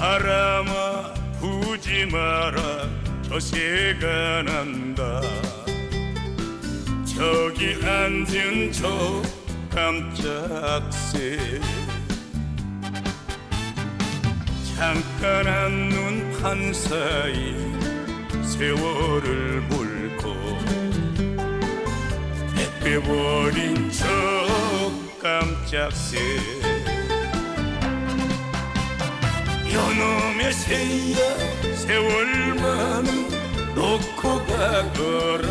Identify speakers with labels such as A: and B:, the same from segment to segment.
A: 바람아 부지 마라. 저새가 난다. 저기 앉은 저 깜짝새. 잠깐 한눈 판 사이 세월을 몰고 빼버린 저 깜짝새. 새야 세월만은 놓고 가거라.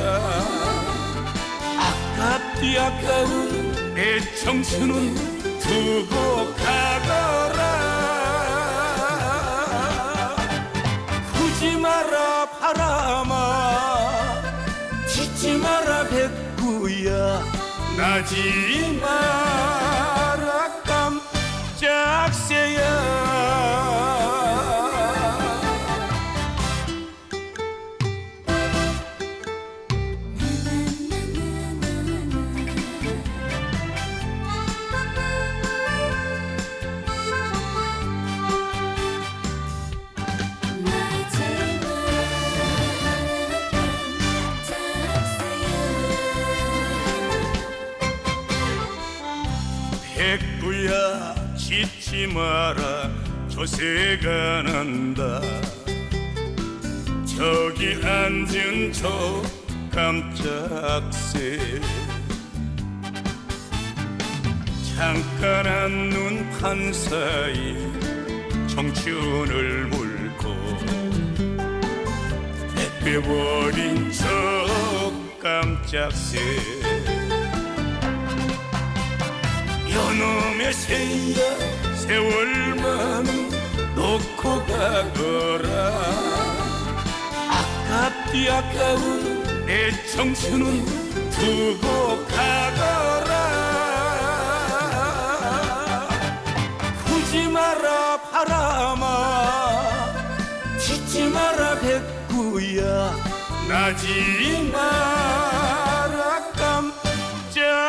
A: 아깝디 아까운 내 청춘은 두고 가거라. 구지 마라 바람아. 짖지 마라 백구야. 나지 마 백구야 짖지 마라 조새가 난다. 저기 앉은 저 깜짝새. 잠깐 한눈 판 사이 청춘을 물고 빼버린 저 깜짝새 요놈의 새야 세월만은 놓고 가거라. 아깝디 아까운 내 청춘은 두고 가거라. 구지 마라 바람아 짖지 마라 백구야. 나지 마라 깜짝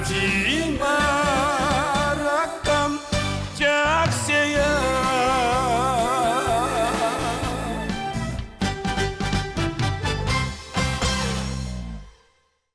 A: 的